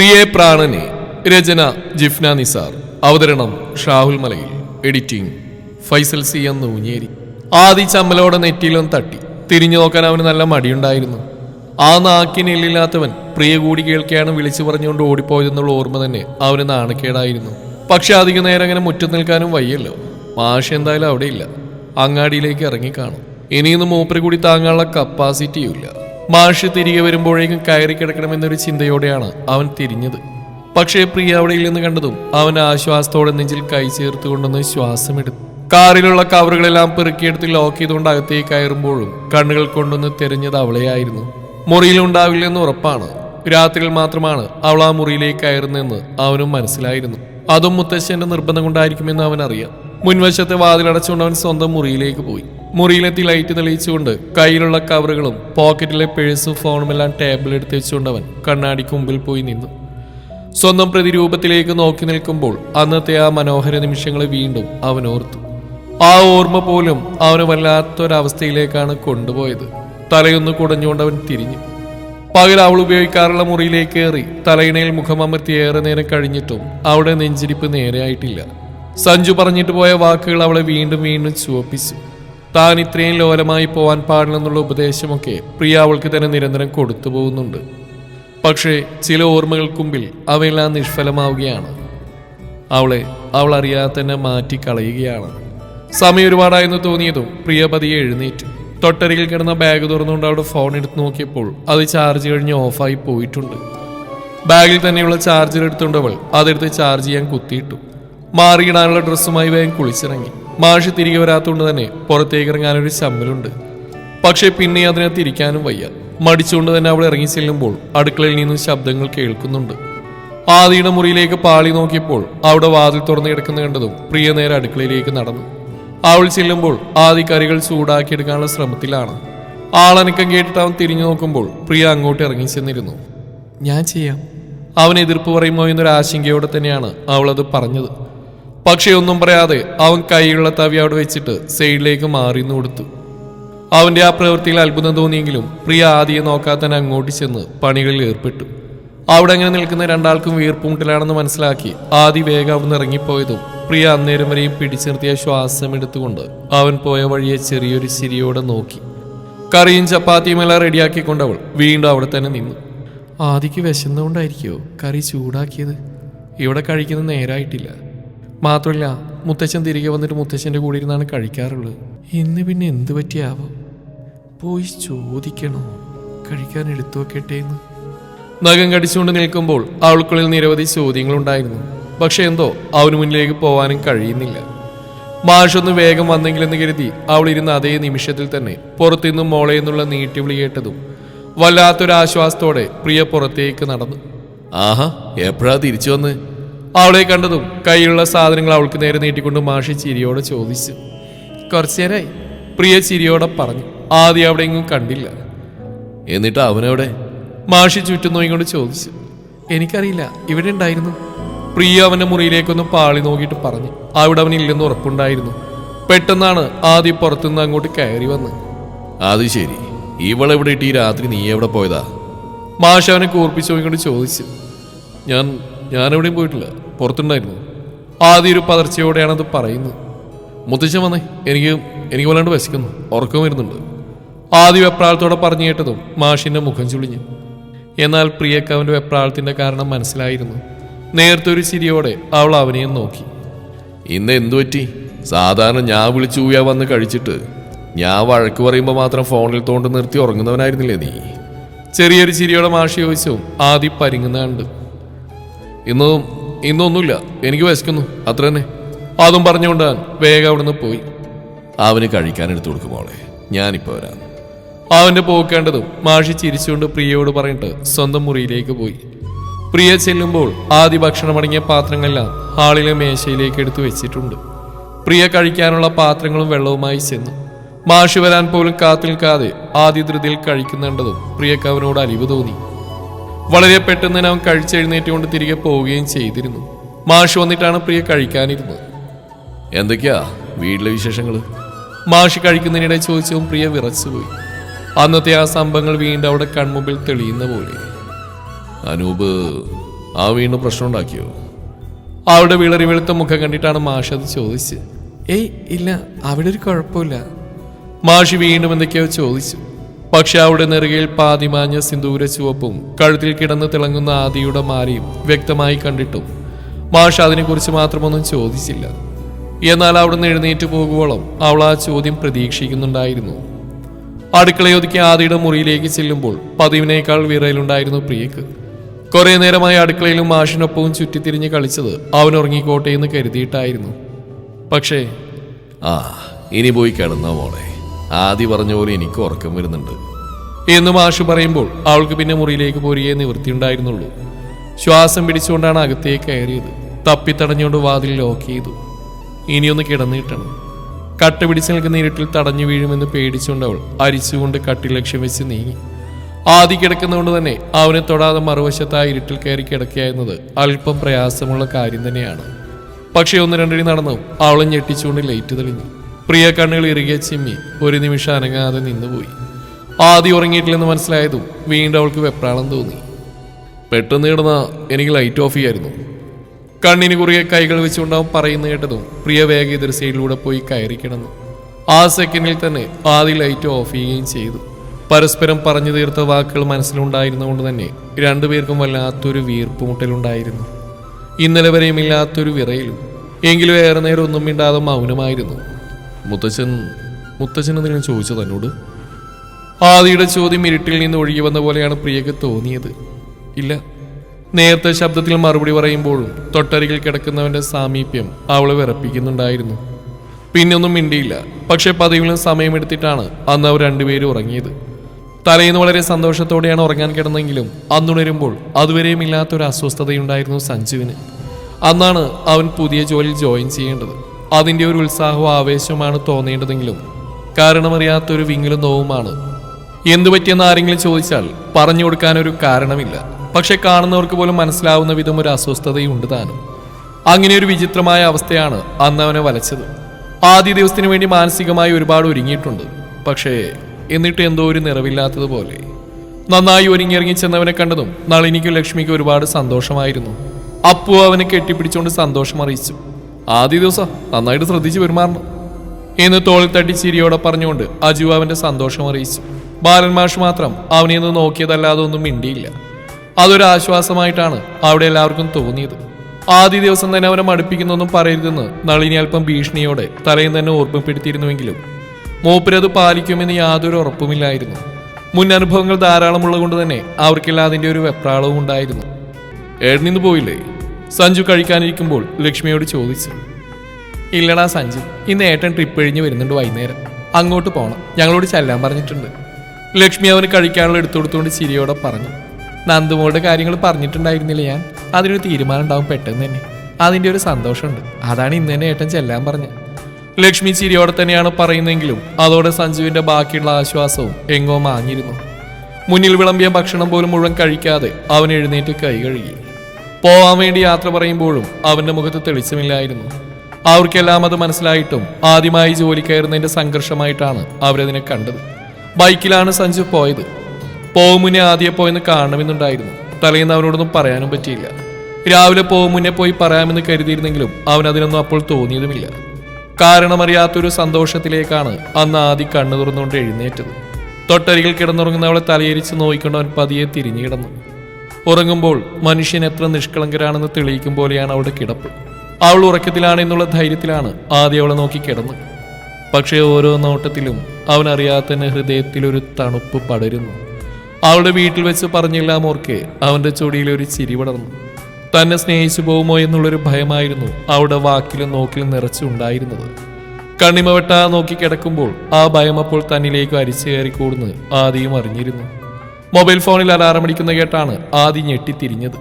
പ്രിയേ പ്രാണനെ രചന ജിഫ്ന നിസാർ. അവതരണം ഷാഹുൽ മലയിൽ. എഡിറ്റിംഗ് ഫൈസൽ സി എന്ന് ഊഞ്ഞേരി ആദി ചമ്മലോടെ നെറ്റിയിലും തട്ടി. തിരിഞ്ഞു നോക്കാൻ അവന് നല്ല മടിയുണ്ടായിരുന്നു. ആ നാക്കിനില്ലാത്തവൻ പ്രിയ കൂടി കേൾക്കുകയാണ് വിളിച്ചു പറഞ്ഞുകൊണ്ട് ഓടിപ്പോയതെന്നുള്ള ഓർമ്മ തന്നെ അവന് നാണക്കേടായിരുന്നു. പക്ഷെ അധിക നേരം അങ്ങനെ മുറ്റം നിൽക്കാനും വയ്യല്ലോ. മാഷ് എന്തായാലും അവിടെയില്ല. അങ്ങാടിയിലേക്ക് ഇറങ്ങിക്കാണും. ഇനിയൊന്നും മൂപ്പര് കൂടി താങ്ങാനുള്ള കപ്പാസിറ്റിയും ഇല്ല മാഷ് തിരികെ വരുമ്പോഴേക്കും കയറി കിടക്കണമെന്നൊരു ചിന്തയോടെയാണ് അവൻ തിരിഞ്ഞത്. പക്ഷേ പ്രിയ അവിടെ ഇല്ലെന്ന് കണ്ടതും അവൻ ആശ്വാസത്തോടെ നെഞ്ചിൽ കൈ ചേർത്ത് കൊണ്ടൊന്ന് ശ്വാസമെടുത്തു. കാറിലുള്ള കവറുകളെല്ലാം പെറുക്കിയെടുത്ത് ലോക്ക് ചെയ്തുകൊണ്ട് അകത്തേക്ക് കയറുമ്പോഴും കണ്ണുകൾ കൊണ്ടൊന്ന് തെരഞ്ഞത് അവളെയായിരുന്നു. മുറിയിലുണ്ടാവില്ലെന്ന് ഉറപ്പാണ്. രാത്രിയിൽ മാത്രമാണ് അവൾ ആ മുറിയിലേക്ക് കയറുന്നതെന്ന് അവനും മനസ്സിലായിരുന്നു. അതും മുത്തശ്ശന്റെ നിർബന്ധം കൊണ്ടായിരിക്കുമെന്ന് അവൻ അറിയാം മുൻവശത്തെ വാതിലടച്ചുകൊണ്ട് അവൻ സ്വന്തം മുറിയിലേക്ക് പോയി. മുറിയിലെത്തി ലൈറ്റ് തെളിയിച്ചുകൊണ്ട് കയ്യിലുള്ള കവറുകളും പോക്കറ്റിലെ പേഴ്സും ഫോണുമെല്ലാം ടേബിൾ എടുത്ത് വെച്ചുകൊണ്ട് അവൻ കണ്ണാടിക്ക് മുമ്പിൽ പോയി നിന്നു. സ്വന്തം പ്രതിരൂപത്തിലേക്ക് നോക്കി നിൽക്കുമ്പോൾ അന്നത്തെ ആ മനോഹര നിമിഷങ്ങളെ വീണ്ടും അവൻ ഓർത്തു. ആ ഓർമ്മ പോലും അവന് വല്ലാത്തൊരവസ്ഥയിലേക്കാണ് കൊണ്ടുപോയത്. തലയൊന്ന് കുടഞ്ഞുകൊണ്ട് അവൻ തിരിഞ്ഞു. പകൽ അവൾ ഉപയോഗിക്കാറുള്ള മുറിയിലേക്ക് കയറി തലയിണയിൽ മുഖമമർത്തി ഏറെ നേരം കഴിഞ്ഞിട്ടും അവിടെ നെഞ്ചിരിപ്പ് നേരെയായിട്ടില്ല. സഞ്ജു പറഞ്ഞിട്ട് പോയ വാക്കുകൾ അവളെ വീണ്ടും വീണ്ടും ചുവപ്പിച്ചു. താൻ ഇത്രയും ലോലമായി പോവാൻ പാടില്ലെന്നുള്ള ഉപദേശമൊക്കെ പ്രിയ അവൾക്ക് തന്നെ നിരന്തരം കൊടുത്തു പോകുന്നുണ്ട്. പക്ഷേ ചില ഓർമ്മകൾക്കുമ്പിൽ അവയെല്ലാം നിഷ്ഫലമാവുകയാണ്. അവളെ അവൾ അറിയാതെ തന്നെ മാറ്റി കളയുകയാണ് സമയം ഒരുപാടായെന്ന് തോന്നിയതും പ്രിയ പതിയെ എഴുന്നേറ്റു. തൊട്ടരികിൽ കിടന്ന ബാഗ് തുറന്നുകൊണ്ട് അവിടെ ഫോൺ എടുത്ത് നോക്കിയപ്പോൾ അത് ചാർജ് കഴിഞ്ഞ് ഓഫായി പോയിട്ടുണ്ട്. ബാഗിൽ തന്നെയുള്ള ചാർജർ എടുത്തുകൊണ്ട് അവൾ അതെടുത്ത് ചാർജ് ചെയ്യാൻ കുത്തിയിട്ടു. മാറിയിടാനുള്ള ഡ്രസ്സുമായി വേഗം കുളിച്ചിറങ്ങി. മാഷ് തിരികെ വരാത്തതുകൊണ്ട് തന്നെ പുറത്തേക്ക് ഇറങ്ങാനൊരു ചമ്മലുണ്ട് പക്ഷേ പിന്നെ അതിനെ തിരിക്കാനും വയ്യ. മടിച്ചുകൊണ്ട് തന്നെ അവൾ ഇറങ്ങി ചെല്ലുമ്പോൾ അടുക്കളയിൽ നിന്നും ശബ്ദങ്ങൾ കേൾക്കുന്നുണ്ട്. ആദിയുടെ മുറിയിലേക്ക് പാളി നോക്കിയപ്പോൾ അവിടെ വാതിൽ തുറന്നു കിടക്കുന്ന കണ്ടതും പ്രിയ നേരെ അടുക്കളയിലേക്ക് നടന്നു. അവൾ ചെല്ലുമ്പോൾ ആദി കറികൾ ചൂടാക്കിയെടുക്കാനുള്ള ശ്രമത്തിലാണ്. ആളനക്കം കേട്ടിട്ട് അവൻ തിരിഞ്ഞു നോക്കുമ്പോൾ പ്രിയ അങ്ങോട്ട് ഇറങ്ങി ചെന്നിരുന്നു. ഞാൻ ചെയ്യാം. അവൻ എതിർപ്പ് പറയുമോ എന്നൊരു ആശങ്കയോടെ തന്നെയാണ് അവളത് പറഞ്ഞത്. പക്ഷേ ഒന്നും പറയാതെ അവൻ കൈയുള്ള തവി അവിടെ വെച്ചിട്ട് സൈഡിലേക്ക് മാറി കൊടുത്തു. അവന്റെ ആ പ്രവൃത്തിയിൽ അത്ഭുതം തോന്നിയെങ്കിലും പ്രിയ ആദ്യം നോക്കാതെ തന്നെ അങ്ങോട്ട് ചെന്ന് പണികളിൽ ഏർപ്പെട്ടു. അവിടെ അങ്ങനെ നിൽക്കുന്ന രണ്ടാൾക്കും വീർപ്പുമുട്ടലാണെന്ന് മനസ്സിലാക്കി ആദി വേഗം അവിടുന്ന് ഇറങ്ങിപ്പോയതും പ്രിയ അന്നേരം വരെയും പിടിച്ചു നിർത്തിയ ശ്വാസം എടുത്തുകൊണ്ട് അവൻ പോയ വഴിയെ ചെറിയൊരു ചിരിയോടെ നോക്കി. കറിയും ചപ്പാത്തിയും എല്ലാം റെഡിയാക്കിക്കൊണ്ടവൾ വീണ്ടും അവിടെ തന്നെ നിന്നു. ആദിക്ക് വിശന്നുകൊണ്ടായിരിക്കോ കറി ചൂടാക്കിയത്? ഇവിടെ കഴിക്കുന്നത് നേരായിട്ടില്ല. മാത്രമല്ല മുത്തച്ഛൻ തിരികെ വന്നിട്ട് മുത്തച്ഛന്റെ കൂടെ ഇരുന്നാണ് കഴിക്കാറുള്ളത്. ഇന്ന് പിന്നെ എന്ത് പറ്റിയാവോ? പോയി ചോദിക്കണോ? കഴിക്കാൻ എടുത്തു വെക്കട്ടെ എന്ന്. നഖം കടിച്ചുകൊണ്ട് നിൽക്കുമ്പോൾ അവൾക്കുള്ളിൽ നിരവധി ചോദ്യങ്ങളുണ്ടായിരുന്നു. പക്ഷെ എന്തോ അവന് മുന്നിലേക്ക് പോവാനും കഴിയുന്നില്ല. മാഷൊന്ന് വേഗം വന്നെങ്കിലെന്ന് കരുതി അവൾ ഇരുന്ന അതേ നിമിഷത്തിൽ തന്നെ പുറത്തുനിന്നും മോളെ എന്നുള്ള നീട്ടിവിളി കേട്ടതും വല്ലാത്തൊരാശ്വാസത്തോടെ പ്രിയ പുറത്തേക്ക് നടന്നു. ആഹാ എപ്പോഴാ തിരിച്ചു വന്ന്? അവളെ കണ്ടതും കയ്യിലുള്ള സാധനങ്ങൾ അവൾക്ക് നേരെ നീട്ടിക്കൊണ്ട് മാഷി ചിരിയോടെ ചോദിച്ചു. കുറച്ചേരായി. പ്രിയ ചിരിയോടെ പറഞ്ഞു. ആദ്യം അവിടെ എങ്ങും കണ്ടില്ല. എന്നിട്ട് അവനവിടെ? മാഷി ചുറ്റും നോയിക്കൊണ്ട് ചോദിച്ചു. എനിക്കറിയില്ല ഇവിടെ ഉണ്ടായിരുന്നു. പ്രിയ അവന്റെ മുറിയിലേക്കൊന്ന് പാളി നോക്കിയിട്ട് പറഞ്ഞു. അവിടെ അവനില്ലെന്ന് ഉറപ്പുണ്ടായിരുന്നു. പെട്ടെന്നാണ് ആദ്യം പുറത്തുനിന്ന് അങ്ങോട്ട് കയറി വന്ന് അത് ശരി. ഇവളെവിടെ ഇട്ട് ഈ രാത്രി നീ എവിടെ പോയതാ? മാഷ അവനെ കൂർപ്പിച്ചു നോക്കിക്കൊണ്ട് ചോദിച്ചു. ഞാൻ ഞാൻ എവിടെയും പോയിട്ടില്ല. പുറത്തുണ്ടായിരുന്നു. ആദ്യ ഒരു പതർച്ചയോടെയാണ് അത് പറയുന്നത്. മുത്തശ്ശൻ വന്നേ. എനിക്ക് എനിക്ക് വല്ലാണ്ട് വിശക്കുന്നു. ഉറക്കം വരുന്നുണ്ട്. ആദ്യ വെപ്രാളത്തോടെ പറഞ്ഞു കേട്ടതും മാഷിന്റെ മുഖം ചുളിഞ്ഞു. എന്നാൽ പ്രിയക്ക് അവന്റെ വെപ്രാളത്തിന്റെ കാരണം മനസ്സിലായിരുന്നു. നേരത്തെ ഒരു ചിരിയോടെ അവൾ അവനെയും നോക്കി. ഇന്ന് എന്തു പറ്റി? സാധാരണ ഞാൻ വിളിച്ചു ഊയാ വന്ന് കഴിച്ചിട്ട്. ഞാൻ വഴക്ക് പറയുമ്പോൾ മാത്രം ഫോണിൽ തോണ്ട് നിർത്തി ഉറങ്ങുന്നവനായിരുന്നില്ലേ നീ? ചെറിയൊരു ചിരിയോടെ മാഷി ചോദിച്ചു. ആദ്യം പരിങ്ങുന്ന കണ്ട്. ഇന്നും ഇന്നൊന്നുമില്ല. എനിക്ക് വിശക്കുന്നു. അത്ര തന്നെ. അതും പറഞ്ഞുകൊണ്ട് വേഗം അവിടുന്ന് പോയി. അവന് കഴിക്കാൻ എടുത്തു കൊടുക്കും മോളെ. ഞാനിപ്പോ വരാം. അവന്റെ പോക്കേണ്ടതും മാഷി ചിരിച്ചുകൊണ്ട് പ്രിയയോട് പറഞ്ഞിട്ട് സ്വന്തം മുറിയിലേക്ക് പോയി. പ്രിയ ചെല്ലുമ്പോൾ ആദ്യ ഭക്ഷണമടങ്ങിയ പാത്രങ്ങളെല്ലാം ഹാളിലെ മേശയിലേക്ക് എടുത്തു വെച്ചിട്ടുണ്ട്. പ്രിയ കഴിക്കാനുള്ള പാത്രങ്ങളും വെള്ളവുമായി ചെന്നു. മാഷി വരാൻ പോലും കാത്തു നിൽക്കാതെ ആദ്യ ധൃതിയിൽ കഴിക്കുന്നുണ്ടതും പ്രിയക്ക് അവനോട് അലിവ് തോന്നി. വളരെ പെട്ടെന്ന് തന്നെ അവൻ കഴിച്ചെഴുന്നേറ്റുകൊണ്ട് തിരികെ പോവുകയും ചെയ്തിരുന്നു. മാഷ് വന്നിട്ടാണ് പ്രിയ കഴിക്കാനിരുന്നത്. എന്തൊക്കെയാ വീട്ടിലെ വിശേഷങ്ങൾ മാഷ് കഴിക്കുന്നതിനിടെ ചോദിച്ചതും പ്രിയ വിറച്ചുപോയി. അന്നത്തെ ആ സംഭവങ്ങൾ വീണ്ടും അവിടെ കൺമുമ്പിൽ തെളിയുന്ന പോലെ. അനൂപ് ആ വീണ്ടും പ്രശ്നം ഉണ്ടാക്കിയോ? അവിടെ വിളറി വെളുത്ത മുഖം കണ്ടിട്ടാണ് മാഷ് അത് ചോദിച്ചത്. ഏയ് ഇല്ല അവിടെ ഒരു കുഴപ്പമില്ല. മാഷ് വീണ്ടും എന്തൊക്കെയോ ചോദിച്ചു. പക്ഷെ അവിടെ നെറുകയിൽ പാതിമാഞ്ഞ സിന്ദൂര ചുവപ്പും കഴുത്തിൽ കിടന്ന് തിളങ്ങുന്ന ആദിയുടെ മാലയും വ്യക്തമായി കണ്ടിട്ടും മാഷ് അതിനെക്കുറിച്ച് മാത്രമൊന്നും ചോദിച്ചില്ല. എന്നാൽ അവിടുന്ന് എഴുന്നേറ്റ് പോകുവോളം അവൾ ആ ചോദ്യം പ്രതീക്ഷിക്കുന്നുണ്ടായിരുന്നു. അടുക്കളയൊതുക്കി ആദിയുടെ മുറിയിലേക്ക് ചെല്ലുമ്പോൾ പതിവിനേക്കാൾ വിറയിലുണ്ടായിരുന്നു പ്രിയക്ക്. കുറേ നേരമായി അടുക്കളയിലും മാഷിനൊപ്പവും ചുറ്റിത്തിരിഞ്ഞ് കളിച്ചത് അവൻ ഉറങ്ങിക്കോട്ടെ എന്ന് കരുതിയിട്ടായിരുന്നു. പക്ഷേ ആ ഇനി പോയി കിടന്ന മോളെ. ആദ്യ പറഞ്ഞ പോലെ എനിക്ക് ഉറക്കം വരുന്നുണ്ട്. എന്ന് മാഷു പറയുമ്പോൾ അവൾക്ക് പിന്നെ മുറിയിലേക്ക് പോരിയേ നിവൃത്തിയുണ്ടായിരുന്നുള്ളൂ ശ്വാസം പിടിച്ചുകൊണ്ടാണ് അകത്തേക്ക് കയറിയത്. തപ്പിത്തടഞ്ഞുകൊണ്ട് വാതിൽ ലോക്ക് ചെയ്തു. ഇനിയൊന്ന് കിടന്നിട്ടണം കട്ട പിടിച്ച് നിൽക്കുന്ന ഇരുട്ടിൽ തടഞ്ഞു വീഴുമെന്ന് പേടിച്ചുകൊണ്ട് അവൾ അരിച്ചുകൊണ്ട് കട്ടിൽ ലക്ഷ്യം വെച്ച് നീങ്ങി. ആദ്യ കിടക്കുന്നതുകൊണ്ട് തന്നെ അവനെ തൊടാതെ മറുവശത്തായി ഇരുട്ടിൽ കയറി കിടക്കുകയെന്നത് അല്പം പ്രയാസമുള്ള കാര്യം തന്നെയാണ്. പക്ഷേ ഒന്ന് രണ്ടടി നടന്നു. അവളെ ഞെട്ടിച്ചുകൊണ്ട് ലൈറ്റ് തെളിഞ്ഞു. പ്രിയ കണ്ണുകൾ ഇറുകിയ ചിമ്മി ഒരു നിമിഷം അനങ്ങാതെ നിന്നുപോയി. ആദ്യം ഉറങ്ങിയിട്ടില്ലെന്ന് മനസ്സിലായതും വീണ്ടും അവൾക്ക് വെപ്രാളം തോന്നി. പെട്ടെന്ന് കിടന്ന എനിക്ക് ലൈറ്റ് ഓഫ് ചെയ്യായിരുന്നു. കണ്ണിന് കുറിയെ കൈകൾ വെച്ചുകൊണ്ടാവും പറയുന്നു കേട്ടതും പ്രിയ വേഗം എതിർ സൈഡിലൂടെ പോയി കയറി കിടന്നു. ആ സെക്കൻഡിൽ തന്നെ ആദ്യ ലൈറ്റ് ഓഫ് ചെയ്യുകയും ചെയ്തു. പരസ്പരം പറഞ്ഞു തീർത്ത വാക്കുകൾ മനസ്സിലുണ്ടായിരുന്നുകൊണ്ട് തന്നെ രണ്ടുപേർക്കും വല്ലാത്തൊരു വീർപ്പുമുട്ടലുണ്ടായിരുന്നു. ഇന്നലെ വരെയും ഇല്ലാത്തൊരു വിറയിലും എങ്കിലും ഏറെ നേരം ഒന്നും മിണ്ടാതെ മൗനമായിരുന്നു. മുത്തച്ഛൻ മുത്തച്ഛൻ എന്തെങ്കിലും ചോദിച്ചു തന്നോട് ആദിയുടെ ചോദ്യം ഇരുട്ടിൽ നിന്ന് ഒഴുകി വന്ന പോലെയാണ് പ്രിയക്ക് തോന്നിയത്. ഇല്ല നേരത്തെ ശബ്ദത്തിൽ മറുപടി പറയുമ്പോഴും തൊട്ടരികിൽ കിടക്കുന്നവന്റെ സാമീപ്യം അവളെ വിറപ്പിക്കുന്നുണ്ടായിരുന്നു. പിന്നൊന്നും മിണ്ടിയില്ല പക്ഷെ പതിവിലും സമയമെടുത്തിട്ടാണ് അന്ന് അവർ രണ്ടുപേരും ഉറങ്ങിയത്. തലേന്ന് വളരെ സന്തോഷത്തോടെയാണ് ഉറങ്ങാൻ കിടന്നെങ്കിലും അന്നുണരുമ്പോൾ അതുവരെയും ഇല്ലാത്തൊരു അസ്വസ്ഥതയുണ്ടായിരുന്നു സഞ്ജുവിന്. അന്നാണ് അവൻ പുതിയ ജോലിയിൽ ജോയിൻ ചെയ്യേണ്ടത്. അതിന്റെ ഒരു ഉത്സാഹവും ആവേശവുമാണ് തോന്നേണ്ടതെങ്കിലും കാരണമറിയാത്തൊരു വിങ്ങലും നോവുമാണ്. എന്തു പറ്റിയെന്ന് ആരെങ്കിലും ചോദിച്ചാൽ പറഞ്ഞു കൊടുക്കാൻ ഒരു കാരണമില്ല. പക്ഷെ കാണുന്നവർക്ക് പോലും മനസ്സിലാവുന്ന വിധം ഒരു അസ്വസ്ഥതയുണ്ട് താനും. അങ്ങനെ ഒരു വിചിത്രമായ അവസ്ഥയാണ് അന്ന് അവനെ വലച്ചത്. ആദ്യ ദിവസത്തിന് വേണ്ടി മാനസികമായി ഒരുപാട് ഒരുങ്ങിയിട്ടുണ്ട്. പക്ഷേ എന്നിട്ട് എന്തോ ഒരു നിറവില്ലാത്തതുപോലെ. നന്നായി ഒരുങ്ങിയിറങ്ങി ചെന്നവനെ കണ്ടതും നളിനിക്കും ലക്ഷ്മിക്കും ഒരുപാട് സന്തോഷമായിരുന്നു. അപ്പു അവനെ കെട്ടിപ്പിടിച്ചുകൊണ്ട് സന്തോഷം അറിയിച്ചു ആദ്യ ദിവസം നന്നായിട്ട് ശ്രദ്ധിച്ച് പെരുമാറണം. എന്ന് തോളിൽ തട്ടി ചിരിയോടെ പറഞ്ഞുകൊണ്ട് അജു അവന്റെ സന്തോഷം അറിയിച്ചു. ബാലൻ മാഷ് മാത്രം അവനെ ഒന്ന് നോക്കിയതല്ലാതെ ഒന്നും മിണ്ടിയില്ല. അതൊരു ആശ്വാസമായിട്ടാണ് അവിടെ എല്ലാവർക്കും തോന്നിയത്. ആദ്യ ദിവസം തന്നെ അവനെ മടുപ്പിക്കുന്നൊന്നും പറയരുതെന്ന് നളിനി അല്പം ഭീഷണിയോടെ തലയിൽ തന്നെ ഓർമ്മപ്പെടുത്തിയിരുന്നുവെങ്കിലും മൂപ്പരത് പാലിക്കുമെന്ന് യാതൊരു ഉറപ്പുമില്ലായിരുന്നു. മുൻ അനുഭവങ്ങൾ ധാരാളമുള്ളത് കൊണ്ട് തന്നെ അവർക്കെല്ലാം അതിന്റെ ഒരു വെപ്രാളവും ഉണ്ടായിരുന്നു. എഴുന്നിന്ന് പോയില്ലേ? സഞ്ജു കഴിക്കാനിരിക്കുമ്പോൾ ലക്ഷ്മിയോട് ചോദിച്ചു. ഇല്ലടാ സഞ്ജു ഇന്ന് ഏട്ടൻ ട്രിപ്പ് കഴിഞ്ഞ് വരുന്നുണ്ട് വൈകുന്നേരം. അങ്ങോട്ട് പോകണം ഞങ്ങളോട് ചെല്ലാൻ പറഞ്ഞിട്ടുണ്ട്. ലക്ഷ്മി അവന് കഴിക്കാനുള്ള എടുത്തു കൊടുത്തുകൊണ്ട് ചിരിയോടെ പറഞ്ഞു. നന്ദുമോളുടെ കാര്യങ്ങൾ പറഞ്ഞിട്ടുണ്ടായിരുന്നില്ല ഞാൻ. അതിനൊരു തീരുമാനം ഉണ്ടാവും പെട്ടെന്ന് തന്നെ. അതിന്റെ ഒരു സന്തോഷമുണ്ട്. അതാണ് ഇന്ന് തന്നെ ഏട്ടൻ ചെല്ലാൻ പറഞ്ഞത്. ലക്ഷ്മി ചിരിയോടെ തന്നെയാണ് പറയുന്നതെങ്കിലും അതോടെ സഞ്ജുവിന്റെ ബാക്കിയുള്ള ആശ്വാസവും എങ്ങോ മാഞ്ഞിരുന്നു. മുന്നിൽ വിളമ്പിയ ഭക്ഷണം പോലും മുഴുവൻ കഴിക്കാതെ അവൻ എഴുന്നേറ്റ് കൈ കഴുകി. പോവാൻ വേണ്ടി യാത്ര പറയുമ്പോഴും അവന്റെ മുഖത്ത് തെളിച്ചമില്ലായിരുന്നു. അവർക്കെല്ലാം അത് മനസ്സിലായിട്ടും ആദ്യമായി ജോലി കയറുന്നതിന്റെ സംഘർഷമായിട്ടാണ് അവരതിനെ കണ്ടത്. ബൈക്കിലാണ് സഞ്ജു പോയത്. പോകും മുന്നേ ആദ്യം പോയെന്ന് കാണണമെന്നുണ്ടായിരുന്നു. തലേന്ന് അവനോടൊന്നും പറയാനും പറ്റിയില്ല. രാവിലെ പോകും മുന്നേ പോയി പറയാമെന്ന് കരുതിയിരുന്നെങ്കിലും അവൻ അതിനൊന്നും അപ്പോൾ തോന്നിയതുമില്ല. കാരണമറിയാത്തൊരു സന്തോഷത്തിലേക്കാണ് അന്ന് ആദ്യം കണ്ണു തുറന്നുകൊണ്ട് എഴുന്നേറ്റത്. തൊട്ടരികിൽ കിടന്നുറങ്ങുന്ന അവളെ തലയിരിച്ച് നോക്കിക്കൊണ്ട് അവൻ പതിയെ തിരിഞ്ഞു കിടന്നു. ഉറങ്ങുമ്പോൾ മനുഷ്യൻ എത്ര നിഷ്കളങ്കരാണെന്ന് തെളിയിക്കും പോലെയാണ് അവളുടെ കിടപ്പ്. അവൾ ഉറക്കത്തിലാണ് എന്നുള്ള ധൈര്യത്തിലാണ് ആദ്യം അവളെ നോക്കി കിടന്നു. പക്ഷേ ഓരോ നോട്ടത്തിലും അവൻ ഒരു തണുപ്പ് പടരുന്നു. അവളുടെ വീട്ടിൽ വെച്ച് പറഞ്ഞെല്ലാം ഓർക്കെ അവന്റെ ചൊടിയിൽ ഒരു ചിരി പടർന്നു. തന്നെ സ്നേഹിച്ചു പോകുമോ എന്നുള്ളൊരു ഭയമായിരുന്നു അവളുടെ വാക്കിലും നോക്കിലും നിറച്ചുണ്ടായിരുന്നത് കണ്ണിമവെട്ട നോക്കി കിടക്കുമ്പോൾ ആ ഭയം അപ്പോൾ തന്നിലേക്ക് അരിച്ചു കയറി കൂടുന്നത് ആദിയും അറിഞ്ഞിരുന്നു. മൊബൈൽ ഫോണിൽ അലാറം അടിക്കുന്ന കേട്ടാണ് ആദി ഞെട്ടിത്തിരിഞ്ഞത്.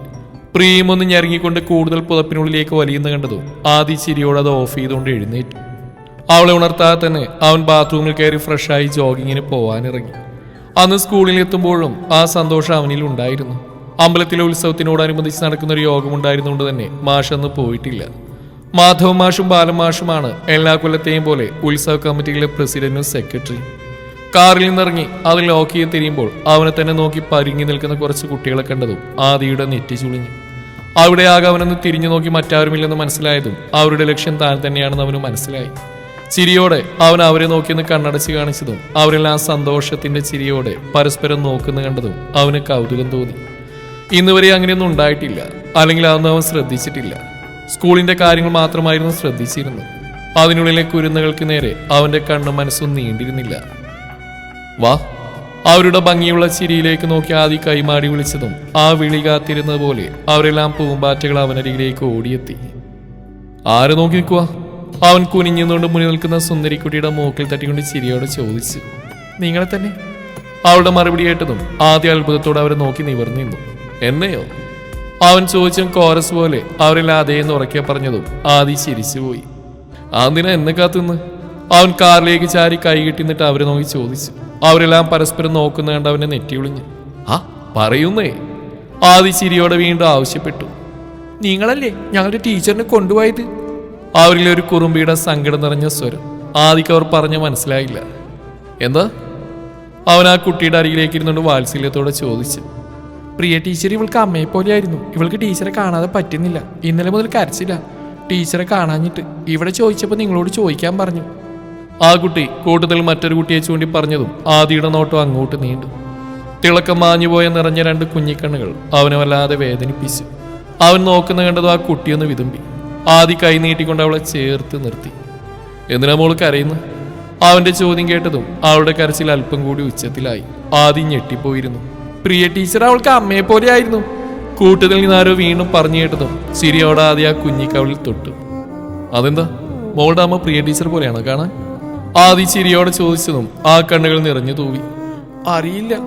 പ്രിയമൊന്ന് ഞെരങ്ങിക്കൊണ്ട് കൂടുതൽ പുതപ്പിനുള്ളിലേക്ക് വലിയുന്ന കണ്ടതും ആദി ചിരിയോട് അത് ഓഫ് ചെയ്തുകൊണ്ട് എഴുന്നേറ്റു. അവളെ ഉണർത്താതെ തന്നെ അവൻ ബാത്റൂമിൽ കയറി ഫ്രഷായി ജോഗിങ്ങിന് പോവാനിറങ്ങി. അന്ന് സ്കൂളിൽ എത്തുമ്പോഴും ആ സന്തോഷം അവനിൽ ഉണ്ടായിരുന്നു. അമ്പലത്തിലെ ഉത്സവത്തിനോടനുബന്ധിച്ച് നടക്കുന്ന ഒരു യോഗമുണ്ടായിരുന്നുകൊണ്ട് തന്നെ മാഷന്ന് പോയിട്ടില്ല. മാധവ മാഷും ബാലമാഷുമാണ് എല്ലാ കൊല്ലത്തെയും പോലെ ഉത്സവ കമ്മിറ്റിയിലെ പ്രസിഡന്റും സെക്രട്ടറിയും കാറിൽ നിന്നിറങ്ങി അതിൽ ലോക്ക് ചെയ്ത് തിരിയുമ്പോൾ അവനെ തന്നെ നോക്കി പരുങ്ങി നിൽക്കുന്ന കുറച്ച് കുട്ടികളെ കണ്ടതും ആദിയുടെ നെറ്റി ചുളിഞ്ഞു. അവിടെ ആകെ അവനൊന്ന് തിരിഞ്ഞു നോക്കി മറ്റാരുമില്ലെന്ന് മനസ്സിലായതും അവരുടെ ലക്ഷ്യം താൻ തന്നെയാണെന്ന് അവന് മനസ്സിലായി. ചിരിയോടെ അവൻ അവരെ നോക്കിയെന്ന് കണ്ണടച്ച് കാണിച്ചതും അവരെല്ലാം സന്തോഷത്തിന്റെ ചിരിയോടെ പരസ്പരം നോക്കുന്ന കണ്ടതും അവന് കൗതുകം തോന്നി. ഇന്നുവരെ അങ്ങനെയൊന്നും ഉണ്ടായിട്ടില്ല. അല്ലെങ്കിൽ അതൊന്നും അവൻ ശ്രദ്ധിച്ചിട്ടില്ല. സ്കൂളിന്റെ കാര്യങ്ങൾ മാത്രമായിരുന്നു ശ്രദ്ധിച്ചിരുന്നത്. അതിനുള്ളിലെ കുരുന്നുകൾക്ക് നേരെ അവന്റെ കണ്ണും മനസ്സും നീണ്ടിരുന്നില്ല. വാ. അവരുടെ ഭംഗിയുള്ള ചിരിയിലേക്ക് നോക്കി ആദി കൈമാടി വിളിച്ചതും ആ വിളി കാത്തിരുന്നത് പോലെ അവരെല്ലാം പൂമ്പാറ്റകൾ അവനരികിലേക്ക് ഓടിയെത്തി. ആര് നോക്കി നിൽക്കുക അവൻ കുനിഞ്ഞുകൊണ്ട് മുന്നിൽ നിൽക്കുന്ന സുന്ദരിക്കുട്ടിയുടെ മൂക്കിൽ തട്ടിക്കൊണ്ട് ചിരിയോടെ ചോദിച്ചു. നിങ്ങളെ തന്നെ? അവളുടെ മറുപടി കേട്ടതും ആദ്യ അത്ഭുതത്തോടെ അവരെ നോക്കി നിവർന്നു നിന്നു. എന്നെയോ? അവൻ ചോദിച്ചും കോറസ് പോലെ അവരെല്ലാം അതേന്ന് ഉറക്കെ പറഞ്ഞതും ആദി ചിരിച്ചുപോയി. ദിനം എന്നെ കാത്തുനിന്ന്? അവൻ കാറിലേക്ക് ചാരി കൈ കിട്ടി നിന്നിട്ട് അവരെ നോക്കി ചോദിച്ചു. അവരെല്ലാം പരസ്പരം നോക്കുന്ന കണ്ട് അവനെ നെറ്റി ഒളിഞ്ഞു ആ പറയുന്നേ. ആദി ചിരിയോടെ വീണ്ടും ആവശ്യപ്പെട്ടു. നിങ്ങളല്ലേ ഞങ്ങളുടെ ടീച്ചറിനെ കൊണ്ടുപോയത്? അവരിലെ ഒരു കുറുമ്പിയുടെ സങ്കടം നിറഞ്ഞ സ്വരം ആദിക്ക് അവർ പറഞ്ഞ് മനസ്സിലായില്ല. എന്താ? അവൻ ആ കുട്ടിയുടെ അരികിലേക്ക് ഇരുന്നുകൊണ്ട് വാത്സല്യത്തോടെ ചോദിച്ചു. പ്രിയ ടീച്ചർ ഇവൾക്ക് അമ്മയെ പോലെയായിരുന്നു. ഇവൾക്ക് ടീച്ചറെ കാണാതെ പറ്റുന്നില്ല. ഇന്നലെ മുതൽ കരച്ചില്ല ടീച്ചറെ കാണാഞ്ഞിട്ട് ഇവിടെ ചോദിച്ചപ്പോൾ നിങ്ങളോട് ചോദിക്കാൻ പറഞ്ഞു. ആ കുട്ടി കൂട്ടത്തിൽ മറ്റൊരു കുട്ടിയെ ചൂണ്ടി പറഞ്ഞതും ആദിയുടെ നോട്ടം അങ്ങോട്ട് നീണ്ടു. തിളക്കം മാഞ്ഞുപോയ നിറഞ്ഞ രണ്ട് കുഞ്ഞിക്കണ്ണുകൾ അവനെ വല്ലാതെ വേദനിപ്പിച്ചു. അവൻ നോക്കുന്ന കണ്ടതും ആ കുട്ടിയൊന്ന് വിതുമ്പി. ആദി കൈ നീട്ടിക്കൊണ്ട് അവളെ ചേർത്ത് നിർത്തി. എന്തിനാ മോൾ കരയുന്നു? അവന്റെ ചോദ്യം കേട്ടതും അവളുടെ കരച്ചിൽ അല്പം കൂടി ഉച്ചത്തിലായി. ആദി ഞെട്ടിപ്പോയിരുന്നു. പ്രിയ ടീച്ചർ അവൾക്ക് അമ്മയെ പോലെയായിരുന്നു കൂട്ടത്തിൽ നിന്ന് ആരോ വീണ്ടും പറഞ്ഞു കേട്ടതും ചിരിയോടെ ആദ്യം ആ കുഞ്ഞിക്കവളിൽ തൊട്ടു. അതെന്താ? മോളുടെ അമ്മ പ്രിയ ടീച്ചർ പോലെയാണോ കാണാൻ? ആദി ചിരിയോടെ ചോദിച്ചതും ആ കണ്ണുകൾ നിറഞ്ഞു തൂവി. അറിയില്ല.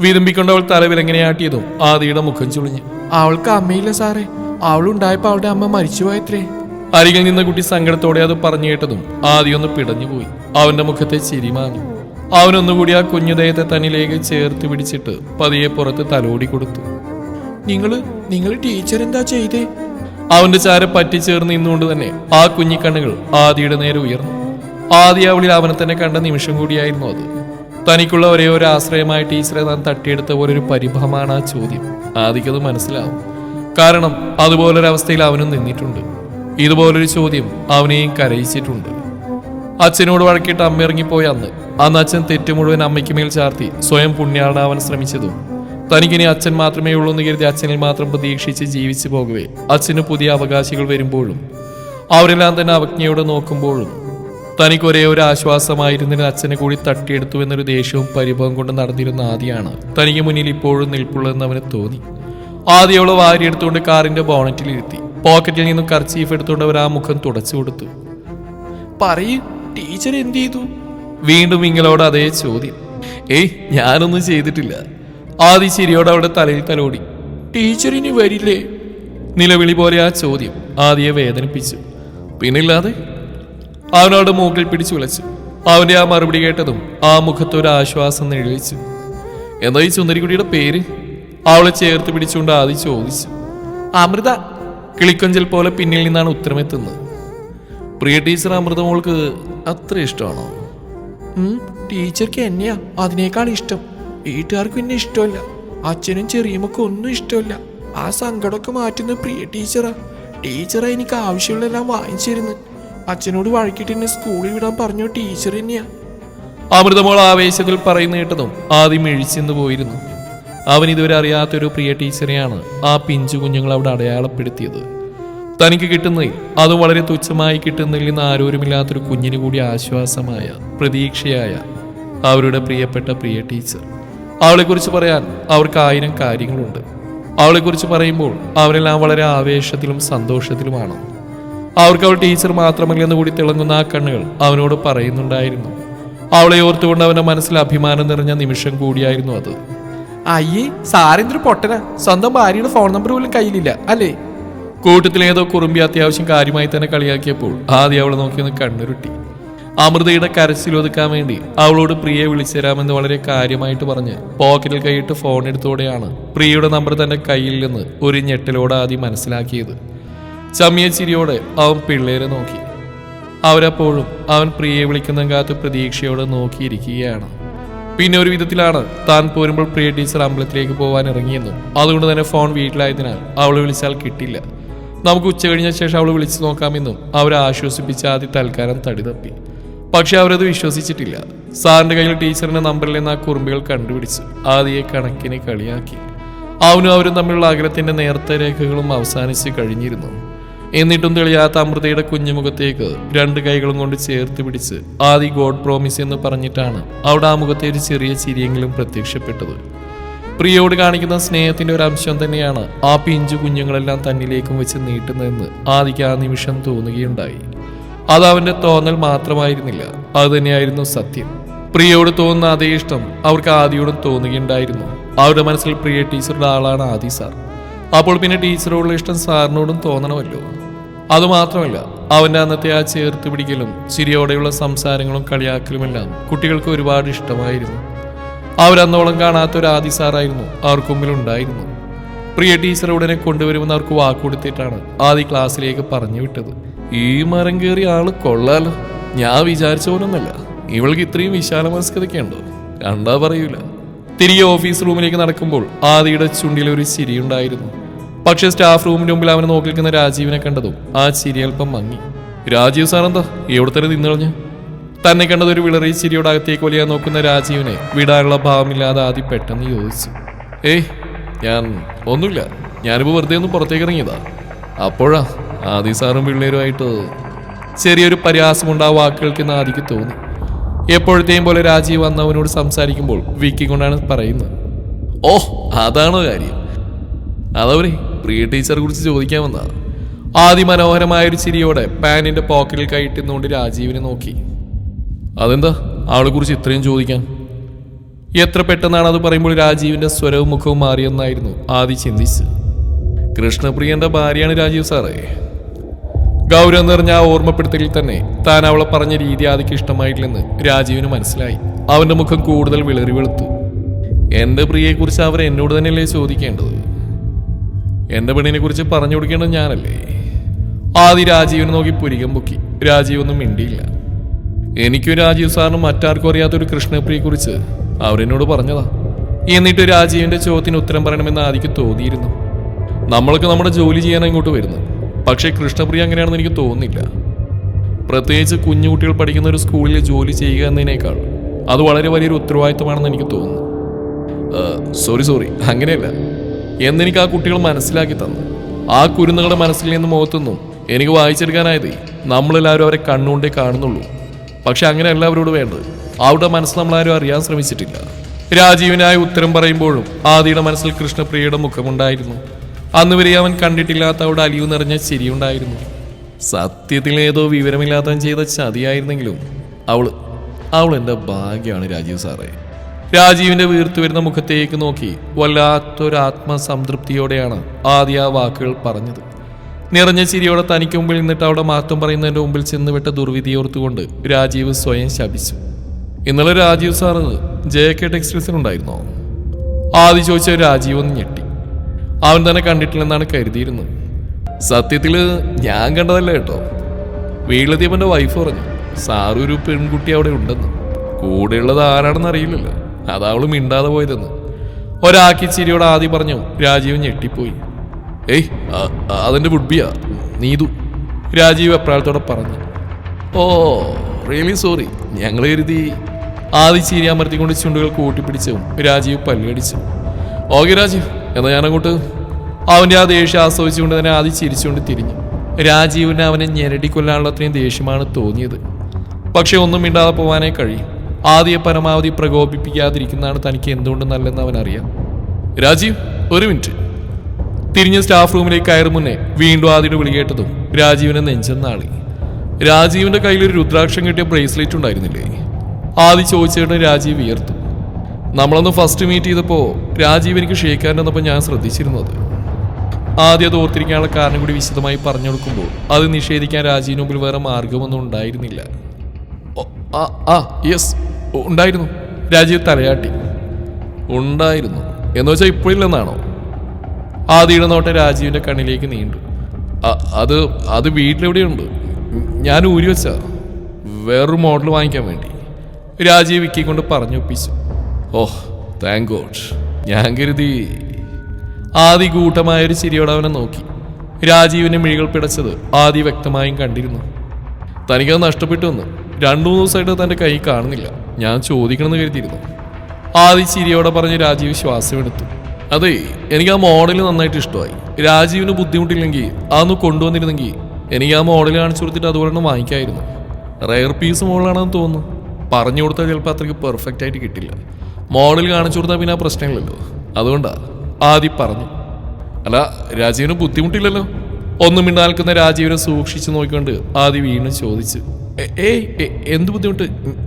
വിരുമ്പിക്കൊണ്ട് അവൾ തലവിലങ്ങനെയാട്ടിയതും ആദിയുടെ മുഖം ചുളിഞ്ഞു. അവൾക്ക് അമ്മയില്ല സാറേ. അവളുണ്ടായപ്പോ അവളുടെ അമ്മ മരിച്ചുപോയത്രേ അരികിൽ നിന്ന കുട്ടി സങ്കടത്തോടെ അത് പറഞ്ഞു കേട്ടതും ആദ്യമൊന്ന് പിടഞ്ഞുപോയി അവന്റെ മുഖത്തെ ചിരി മാഞ്ഞു. അവനൊന്നുകൂടി ആ കുഞ്ഞുദയത്തെ തന്നിലേക്ക് ചേർത്ത് പിടിച്ചിട്ട് പതിയെ പുറത്ത് തലോടി കൊടുത്തു. നിങ്ങൾ നിങ്ങൾ ടീച്ചർ എന്താ ചെയ്തേ? അവന്റെ ചാര പറ്റിച്ചേർന്ന് നിന്നുകൊണ്ട് തന്നെ ആ കുഞ്ഞിക്കണ്ണുകൾ ആദിയുടെ നേരെ ഉയർന്നു. ആദ്യ അവളിൽ അവനെ തന്നെ കണ്ട നിമിഷം കൂടിയായിരുന്നു അത്. തനിക്കുള്ള ഒരേ ഒരു ആശ്രയമായ ടീച്ചറെ താൻ തട്ടിയെടുത്ത ഒരു പരിഭവമാണ് ആ ചോദ്യം. ആദിക്കത് മനസ്സിലാവും. കാരണം അതുപോലൊരവസ്ഥയിൽ അവനും നിന്നിട്ടുണ്ട്. ഇതുപോലൊരു ചോദ്യം അവനെയും കരയിച്ചിട്ടുണ്ട്. അച്ഛനോട് വഴക്കിട്ട് അമ്മ ഇറങ്ങിപ്പോയ അന്ന്. അന്ന് അച്ഛൻ തെറ്റ് മുഴുവൻ അമ്മയ്ക്ക് മേൽ ചാർത്തി സ്വയം പുണ്യാളനാവാൻ ശ്രമിച്ചതും. തനിക്കിനി അച്ഛൻ മാത്രമേ ഉള്ളൂ എന്ന് കരുതി അച്ഛനിൽ മാത്രം പ്രതീക്ഷിച്ച് ജീവിച്ചു പോകവേ. അച്ഛന് പുതിയ അവകാശികൾ വരുമ്പോഴും അവരെല്ലാം തന്നെ അവജ്ഞയോടെ നോക്കുമ്പോഴും തനിക്ക് ഒരേ ഒരു ആശ്വാസമായിരുന്നതിന് അച്ഛനെ കൂടി തട്ടിയെടുത്തു എന്നൊരു ദേഷ്യവും പരിഭവം കൊണ്ട് നടന്നിരുന്ന ആദ്യമാണ് തനിക്ക് മുന്നിൽ ഇപ്പോഴും നിൽപ്പുള്ളതെന്ന് അവന് തോന്നി ആദ്യവളെ വാരിയെടുത്തുകൊണ്ട് കാറിന്റെ ബോണറ്റിൽ ഇരുത്തി. പോക്കറ്റിൽ നിന്നും കർച്ചീഫ് എടുത്തുകൊണ്ട് അവർ ആ മുഖം തുടച്ചു കൊടുത്തു. പറയൂ ടീച്ചർ എന്ത് ചെയ്തു? വീണ്ടും ഇങ്ങളോട് അതേ ചോദ്യം. ഏയ് ഞാനൊന്നും ചെയ്തിട്ടില്ല. ആദി ചിരിയോടെ അവളുടെ തലയിൽ തലോടി. ടീച്ചർ ഇനി വരില്ലേ? നിലവിളി പോലെ ആ ചോദ്യം ആദിയെ വേദനിപ്പിച്ചു. പിന്നില്ലാതെ അവനോട് മൂക്കിൽ പിടിച്ചു വിളിച്ചു. അവന്റെ ആ മറുപടി കേട്ടതും ആ മുഖത്തൊരു ആശ്വാസം നിഴലിച്ചു. എന്താ ഈ സുന്ദരിക്കുട്ടിയുടെ പേര്? അവളെ ചേർത്ത് പിടിച്ചുകൊണ്ട് ആദ്യം ചോദിച്ചു. അമൃത. കിളിക്കൊഞ്ചൽ പോലെ പിന്നിൽ നിന്നാണ് ഉത്തരമെത്തുന്നത്. പ്രിയ ടീച്ചർ അമൃത മോൾക്ക് അത്ര ഇഷ്ടമാണോ? ടീച്ചർക്ക് എന്നെയാ. അതിനേക്കാൾ ഇഷ്ടം. വീട്ടുകാർക്കും എന്നെ ഇഷ്ടമല്ല. അച്ഛനും ചെറിയമ്മക്കും ഒന്നും ഇഷ്ടമല്ല. ആ സങ്കടമൊക്കെ മാറ്റുന്ന പ്രിയ ടീച്ചറാ. ടീച്ചറാ എനിക്ക് ആവശ്യമുള്ളതെല്ലാം വാങ്ങിച്ചിരുന്നു അച്ഛനോട് വഴക്കിട്ട് എന്നെ സ്കൂളിൽ വിടാൻ പറഞ്ഞു ടീച്ചർ തന്നെയാ. അമൃതമോൾ ആവേശത്തിൽ പറയുന്ന കേട്ടതും ആദ്യം എഴിച്ചെന്ന് പോയിരുന്നു. അവൻ ഇതുവരെ അറിയാത്തൊരു പ്രിയ ടീച്ചറെയാണ് ആ പിഞ്ചു കുഞ്ഞുങ്ങൾ അവിടെ അടയാളപ്പെടുത്തിയത്. തനിക്ക് കിട്ടുന്നതിൽ അത് വളരെ തുച്ഛമായി കിട്ടുന്നതിൽ നിന്ന് ആരോരുമില്ലാത്തൊരു കുഞ്ഞിന് കൂടി ആശ്വാസമായ പ്രതീക്ഷയായ അവരുടെ പ്രിയപ്പെട്ട പ്രിയ ടീച്ചർ. അവളെക്കുറിച്ച് പറയാൻ അവർക്ക് ആയിരം കാര്യങ്ങളുണ്ട്. അവളെക്കുറിച്ച് പറയുമ്പോൾ അവരെല്ലാം വളരെ ആവേശത്തിലും സന്തോഷത്തിലുമാണ്. അവർക്ക് അവൾ ടീച്ചർ മാത്രമല്ലെന്ന് കൂടി തിളങ്ങുന്ന ആ കണ്ണുകൾ അവനോട് പറയുന്നുണ്ടായിരുന്നു. അവളെ ഓർത്തുകൊണ്ട് അവന്റെ മനസ്സിൽ അഭിമാനം നിറഞ്ഞ നിമിഷം കൂടിയായിരുന്നു അത്. അയ്യേ സാരെന്തൊരു പൊട്ടന. സ്വന്തം ഭാര്യയുടെ ഫോൺ നമ്പർ പോലും കയ്യിലില്ല അല്ലേ? കൂട്ടത്തിൽ ഏതോ കുറുമ്പി അത്യാവശ്യം കാര്യമായി തന്നെ കളിയാക്കിയപ്പോൾ ആദ്യം അവളെ നോക്കി ഒന്ന് കണ്ണുരുട്ടി. അമൃതയുടെ കരച്ചിൽ ഒതുക്കാൻ വേണ്ടി അവളോട് പ്രിയയെ വിളിച്ചുതരാമെന്ന് വളരെ കാര്യമായിട്ട് പറഞ്ഞ് പോക്കറ്റിൽ കൈയിട്ട് ഫോൺ എടുത്തോടെയാണ് പ്രിയയുടെ നമ്പർ തന്റെ കയ്യിൽ നിന്ന് ഒരു ഞെട്ടലോടെ ആദ്യം മനസ്സിലാക്കിയത്. ചമ്മിയ ചിരിയോടെ അവൻ പിള്ളേരെ നോക്കി. അവരപ്പോഴും അവൻ പ്രിയയെ വിളിക്കുന്ന കാത്ത് പ്രതീക്ഷയോടെ നോക്കിയിരിക്കുകയാണ്. പിന്നെ ഒരു വിധത്തിലാണ് താൻ പോരുമ്പോൾ പ്രിയ ടീച്ചർ അമ്പലത്തിലേക്ക് പോകാൻ ഇറങ്ങിയെന്നും അതുകൊണ്ട് തന്നെ ഫോൺ വീട്ടിലായതിനാൽ അവൾ വിളിച്ചാൽ കിട്ടില്ല. നമുക്ക് ഉച്ച കഴിഞ്ഞ ശേഷം അവൾ വിളിച്ചു നോക്കാമെന്നും അവരെ ആശ്വസിപ്പിച്ച് ആദ്യ തൽക്കാലം തടി തപ്പി. പക്ഷെ അവരത് വിശ്വസിച്ചിട്ടില്ല. സാറിന്റെ കയ്യിൽ ടീച്ചറിന്റെ നമ്പറിൽ നിന്ന് ആ കുറുമ്പുകൾ കണ്ടുപിടിച്ചു ആദ്യയെ കണക്കിന് കളിയാക്കി. അവനും അവരും തമ്മിലുള്ള അകലത്തിന്റെ നേർത്ത രേഖകളും അവസാനിച്ച് കഴിഞ്ഞിരുന്നു. എന്നിട്ടും തെളിയാത്ത അമൃതയുടെ കുഞ്ഞുമുഖത്തേക്ക് രണ്ട് കൈകളും കൊണ്ട് ചേർത്ത് പിടിച്ച് ആദി ഗോഡ് പ്രോമിസ് എന്ന് പറഞ്ഞിട്ടാണ് അവിടെ ആ മുഖത്തെ ഒരു ചെറിയ ചിരിയെങ്കിലും പ്രത്യക്ഷപ്പെട്ടത്. പ്രിയോട് കാണിക്കുന്ന സ്നേഹത്തിന്റെ ഒരു അംശം തന്നെയാണ് ആ പിഞ്ചു കുഞ്ഞുങ്ങളെല്ലാം തന്നിലേക്കും വെച്ച് നീട്ടുന്നതെന്ന് ആദിക്ക് ആ നിമിഷം തോന്നുകയുണ്ടായി. അത് അവന്റെ തോന്നൽ മാത്രമായിരുന്നില്ല അത് തന്നെയായിരുന്നു സത്യം. പ്രിയോട് തോന്നുന്ന അതേ ഇഷ്ടം അവർക്ക് ആദിയോടും തോന്നുകയുണ്ടായിരുന്നു. അവരുടെ മനസ്സിൽ പ്രിയ ടീച്ചറുടെ ആളാണ് ആദി സാർ. അപ്പോൾ പിന്നെ ടീച്ചറോടുള്ള ഇഷ്ടം സാറിനോടും തോന്നണമല്ലോ. അതുമാത്രമല്ല അവന്റെ അന്നത്തെ ആ ചേർത്ത് പിടിക്കലും ചിരിയോടെയുള്ള സംസാരങ്ങളും കളിയാക്കലുമെല്ലാം കുട്ടികൾക്ക് ഒരുപാട് ഇഷ്ടമായിരുന്നു. അവരന്നോളം കാണാത്ത ഒരു ആദി സാറായിരുന്നു അവർക്ക് മുമ്പിലുണ്ടായിരുന്നു പ്രിയ ടീച്ചർ ഉടനെ കൊണ്ടുവരുമെന്ന് അവർക്ക് വാക്കുകൊടുത്തിട്ടാണ് ആദി ക്ലാസ്സിലേക്ക് പറഞ്ഞു വിട്ടത്. ഈ മരം കയറിയ ആൾ കൊള്ളാലോ. ഞാൻ വിചാരിച്ച പോലൊന്നല്ല. ഇവൾക്ക് ഇത്രയും വിശാല മനസ്കതയൊക്കെ ഉണ്ടോ കണ്ടാ പറയൂല. തിരികെ ഓഫീസ് റൂമിലേക്ക് നടക്കുമ്പോൾ ആദിയുടെ ചുണ്ടിൽ ഒരു ചിരിയുണ്ടായിരുന്നു. പക്ഷെ സ്റ്റാഫ് റൂമിന്റെ മുമ്പിൽ അവനെ നോക്കി നിൽക്കുന്ന രാജീവിനെ കണ്ടതും ആ ചിരി അല്പം മങ്ങി. രാജീവ് സാർ എന്താ? എവിടെ തന്നെ നിന്നളഞ്ഞു? തന്നെ കണ്ടത് ഒരു വിളറി ചിരിയോട് അകത്തേക്ക് വലിയ നോക്കുന്ന രാജീവിനെ വിടാനുള്ള ഭാവമില്ലാതെ ആദ്യം പെട്ടെന്ന് ചോദിച്ചു ഏയ് ഞാൻ ഒന്നുമില്ല. ഞാനിപ്പോൾ വെറുതെ ഒന്ന് പുറത്തേക്ക് ഇറങ്ങിയതാ. അപ്പോഴാ ആദി സാറും പിള്ളേരുമായിട്ട് ചെറിയൊരു പരിഹാസമുണ്ട് ആ വാക്കുകൾക്ക് എന്ന് ആദിക്ക് തോന്നി. എപ്പോഴത്തെയും പോലെ രാജീവ് വന്നവനോട് സംസാരിക്കുമ്പോൾ വീക്കി കൊണ്ടാണ് പറയുന്നത്. ഓ അതാണോ കാര്യം. അതവരെ പ്രിയ ടീച്ചറെ കുറിച്ച് ചോദിക്കാൻ വന്നാ ആദിമനോഹരമായ ഒരു ചിരിയോടെ പാനിന്റെ പോക്കറ്റിൽ കൈയിട്ടുന്നുകൊണ്ട് രാജീവിനെ നോക്കി. അതെന്താ? അവളെ കുറിച്ച് ഇത്രയും ചോദിക്കാൻ. എത്ര പെട്ടെന്നാണ് അത് പറയുമ്പോൾ രാജീവിന്റെ സ്വരവും മുഖവും മാറിയെന്നായിരുന്നു ആദി ചിന്തിച്ച് കൃഷ്ണപ്രിയന്റെ ഭാര്യയാണ് രാജീവ് സാറേ. ഗൗരവം നിറഞ്ഞ ആ ഓർമ്മപ്പെടുത്തലിൽ തന്നെ താൻ അവളെ പറഞ്ഞ രീതി ആദിക്ക് ഇഷ്ടമായിട്ടില്ലെന്ന് രാജീവിന് മനസ്സിലായി. അവന്റെ മുഖം കൂടുതൽ വിളറി വെളുത്തു. എന്റെ പ്രിയയെക്കുറിച്ച് അവർ എന്നോട് തന്നെയല്ലേ ചോദിക്കേണ്ടത്? എന്റെ പെണ്ണിനെ കുറിച്ച് പറഞ്ഞു കൊടുക്കേണ്ടത് ഞാനല്ലേ? ആദ്യം രാജീവിനെ നോക്കി പുരികം പൊക്കി. രാജീവ് ഒന്നും മിണ്ടിയില്ല. എനിക്കും രാജീവ് സാറിനും മറ്റാർക്കും അറിയാത്തൊരു കൃഷ്ണപ്രിയെ കുറിച്ച് അവരെന്നോട് പറഞ്ഞതാ. എന്നിട്ട് രാജീവിന്റെ ചോദ്യത്തിന് ഉത്തരം പറയണമെന്ന് ആദിക്ക് തോന്നിയിരുന്നു. നമ്മൾക്ക് നമ്മുടെ ജോലി ചെയ്യാൻ ഇങ്ങോട്ട് വരുന്നു പക്ഷേ കൃഷ്ണപ്രിയ അങ്ങനെയാണെന്ന് എനിക്ക് തോന്നുന്നില്ല. പ്രത്യേകിച്ച് കുഞ്ഞുകുട്ടികൾ പഠിക്കുന്ന ഒരു സ്കൂളിൽ ജോലി ചെയ്യുക എന്നതിനേക്കാൾ അത് വളരെ വലിയൊരു ഉത്തരവാദിത്തമാണെന്ന് എനിക്ക് തോന്നുന്നു. സോറി സോറി അങ്ങനെയല്ല. എന്നെനിക്ക് ആ കുട്ടികൾ മനസ്സിലാക്കി തന്നു. ആ കുരുന്നുകളുടെ മനസ്സിൽ നിന്ന് മുഖത്തുനിന്നും എനിക്ക് വായിച്ചെടുക്കാനായത് നമ്മളെല്ലാവരും അവരെ കണ്ണുകൊണ്ടേ കാണുന്നുള്ളൂ. പക്ഷെ അങ്ങനെ എല്ലാവരോട് വേണ്ടത്. അവരുടെ മനസ്സ് നമ്മളാരും അറിയാൻ ശ്രമിച്ചിട്ടില്ല. രാജീവിനായ ഉത്തരം പറയുമ്പോഴും ആദിയുടെ മനസ്സിൽ കൃഷ്ണപ്രിയയുടെ മുഖമുണ്ടായിരുന്നു. അന്ന് വരെ അവൻ കണ്ടിട്ടില്ലാത്ത അവിടെ അലിവ് നിറഞ്ഞ ചിരിയുണ്ടായിരുന്നു. സത്യത്തിൽ ഏതോ വിവരമില്ലാത്തവൻ ചെയ്ത ചതിയായിരുന്നെങ്കിലും അവൾ അവൾ എന്റെ ഭാഗ്യമാണ് രാജീവ് സാറേ. രാജീവിന്റെ വീർത്തു വരുന്ന മുഖത്തേക്ക് നോക്കി വല്ലാത്തൊരാത്മസംതൃപ്തിയോടെയാണ് ആദ്യ ആ വാക്കുകൾ പറഞ്ഞത്. നിറഞ്ഞ ചിരിയോടെ തനിക്ക് മുമ്പിൽ നിന്നിട്ട് അവിടെ മാറ്റം പറയുന്നതിന്റെ മുമ്പിൽ ചെന്ന് വിട്ട ദുർവിധിയോർത്തുകൊണ്ട് രാജീവ് സ്വയം ശപിച്ചു. ഇന്നലെ രാജീവ് സാറ് ജെ കെ ടെക്സ്റ്റൈൽസിനുണ്ടായിരുന്നോ ആദ്യം ചോദിച്ച രാജീവ് ഒന്ന് ഞെട്ടി. അവൻ തന്നെ കണ്ടിട്ടില്ലെന്നാണ് കരുതിയിരുന്നത്. സത്യത്തിൽ ഞാൻ കണ്ടതല്ല കേട്ടോ. വീട്ടിലെത്തിയപ്പോ വൈഫ് പറഞ്ഞു സാറൊരു പെൺകുട്ടി അവിടെ ഉണ്ടെന്ന്. കൂടെയുള്ളത് ആരാണെന്ന് അറിയില്ലല്ലോ. അതവൾ മിണ്ടാതെ പോയതെന്ന്. ഒരാക്കി ചിരിയോട് ആദ്യം പറഞ്ഞു രാജീവ് ഞെട്ടിപ്പോയി. ഏയ് അതെന്റെ ബുഡ്ബിയാ നീതു രാജീവ് എപ്രാളത്തോടെ പറഞ്ഞു. ഓ റിയലി സോറി ഞങ്ങൾ കരുതി. ആദ്യ ചിരി അമർത്തിക്കൊണ്ട് ചുണ്ടുകൾ കൂട്ടിപ്പിടിച്ചു രാജീവ് പല്ലടിച്ചു. ഓക്കെ രാജീവ് എന്നാ ഞാനങ്ങോട്ട്. അവന്റെ ആ ദേഷ്യം ആസ്വദിച്ചുകൊണ്ട് തന്നെ ആദ്യം ചിരിച്ചുകൊണ്ട് തിരിഞ്ഞു. രാജീവിന് അവനെ ഞെരടിക്കൊല്ലാനുള്ള അത്രയും ദേഷ്യമാണ് തോന്നിയത്. പക്ഷെ ഒന്നും മിണ്ടാതെ പോവാനേ കഴിയും. ആദ്യ പരമാവധി പ്രകോപിപ്പിക്കാതിരിക്കുന്നതാണ് തനിക്ക് എന്തുകൊണ്ട് നല്ലതെന്ന് അവൻ അറിയാം രാജീവ് ഒരു മിനിറ്റ്. തിരിഞ്ഞ് സ്റ്റാഫ് റൂമിലേക്ക് കയറും മുന്നേ വീണ്ടും ആദ്യയുടെ വിളി കേട്ടതും രാജീവിനെ നെഞ്ചെന്നാളി. രാജീവിന്റെ കയ്യിൽ ഒരു രുദ്രാക്ഷം കിട്ടിയ ബ്രേസ്ലെറ്റ് ഉണ്ടായിരുന്നില്ലേ? ആദ്യം ചോദിച്ചിട്ട് രാജീവ് വിയർത്തു. നമ്മളൊന്ന് ഫസ്റ്റ് മീറ്റ് ചെയ്തപ്പോൾ രാജീവ് എനിക്ക് ഷേക്കാൻ വന്നപ്പോൾ ഞാൻ ശ്രദ്ധിച്ചിരുന്നത്. ആദ്യം അത് ഓർത്തിരിക്കാനുള്ള കാരണം കൂടി വിശദമായി പറഞ്ഞു കൊടുക്കുമ്പോൾ അത് നിഷേധിക്കാൻ രാജീവിന് മുമ്പിൽ വേറെ മാർഗമൊന്നും ഉണ്ടായിരുന്നില്ല. ആ ആ യെസ് ഉണ്ടായിരുന്നു. രാജീവ് തലയാട്ടി. ഉണ്ടായിരുന്നു. എന്ന് വെച്ചാൽ ഇപ്പോഴില്ലെന്നാണോ ആദിയുടെ നോട്ടെ രാജീവിന്റെ കണ്ണിലേക്ക് നീണ്ടു. അത് അത് വീട്ടിലെവിടെയുണ്ട്? ഞാൻ ഊരി വെച്ച. വേറൊരു മോഡൽ വാങ്ങിക്കാൻ വേണ്ടി. രാജീവ് വിക്കിക്കൊണ്ട് പറഞ്ഞൊപ്പിച്ചു. ഓഹ് താങ്ക് ഗോഡ് ഞാൻ കരുതി. ആദി കൂട്ടമായൊരു ചിരിയോടെ അവനെ നോക്കി. രാജീവിന്റെ മിഴികൾ പിടച്ചത് ആദി വ്യക്തമായും കണ്ടിരുന്നു. തനിക്കത് നഷ്ടപ്പെട്ടു വന്നു രണ്ടു മൂന്ന് ദിവസമായിട്ട് തന്റെ കൈ കാണുന്നില്ല. ഞാൻ ചോദിക്കണമെന്ന് കരുതിയിരുന്നു. ആദ്യ ചിരിയോടെ പറഞ്ഞ് രാജീവ് ശ്വാസമെടുത്തു അതെ എനിക്ക് ആ മോഡൽ നന്നായിട്ട് ഇഷ്ടമായി. രാജീവിന് ബുദ്ധിമുട്ടില്ലെങ്കിൽ അതൊന്ന് കൊണ്ടുവന്നിരുന്നെങ്കിൽ എനിക്ക് ആ മോഡൽ കാണിച്ചു കൊടുത്തിട്ട് അതുപോലെ തന്നെ വാങ്ങിക്കായിരുന്നു. റയർ പീസ് മോഡലാണെന്ന് തോന്നുന്നു. പറഞ്ഞു കൊടുത്താൽ ചിലപ്പോൾ അത്രയ്ക്ക് പെർഫെക്റ്റ് ആയിട്ട് കിട്ടില്ല. മോഡൽ കാണിച്ചു കൊടുത്താൽ പിന്നെ ആ പ്രശ്നമില്ലല്ലോ. അതുകൊണ്ടാണ് ആദി പറഞ്ഞു. അല്ല രാജീവിന് ബുദ്ധിമുട്ടില്ലല്ലോ? ഒന്നും മിണ്ടാൽക്കുന്ന രാജീവിനെ സൂക്ഷിച്ചു നോക്കിക്കൊണ്ട് ആദി വീണ്ടും ചോദിച്ചു. "എ- ഏയ് എന്ത് ബുദ്ധിമുട്ട്?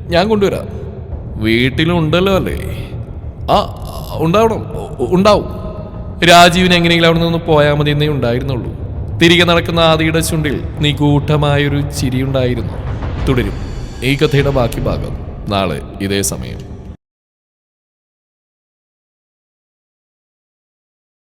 ഞാൻ കൊണ്ടുവരാം. വീട്ടിലുണ്ടല്ലോ അല്ലേ? ആ ഉണ്ടാവണം. ഉണ്ടാവും. രാജീവിന് എങ്ങനെയെങ്കിലും അവിടെ നിന്ന് പോയാൽ മതി എന്നേ ഉണ്ടായിരുന്നുള്ളൂ. തിരികെ നടക്കുന്ന ആദിയുടെ ചുണ്ടിൽ നിഗൂഢമായൊരു ചിരിയുണ്ടായിരുന്നു. തുടരും. ഈ കഥയുടെ ബാക്കി ഭാഗം നാളെ ഇതേ സമയം.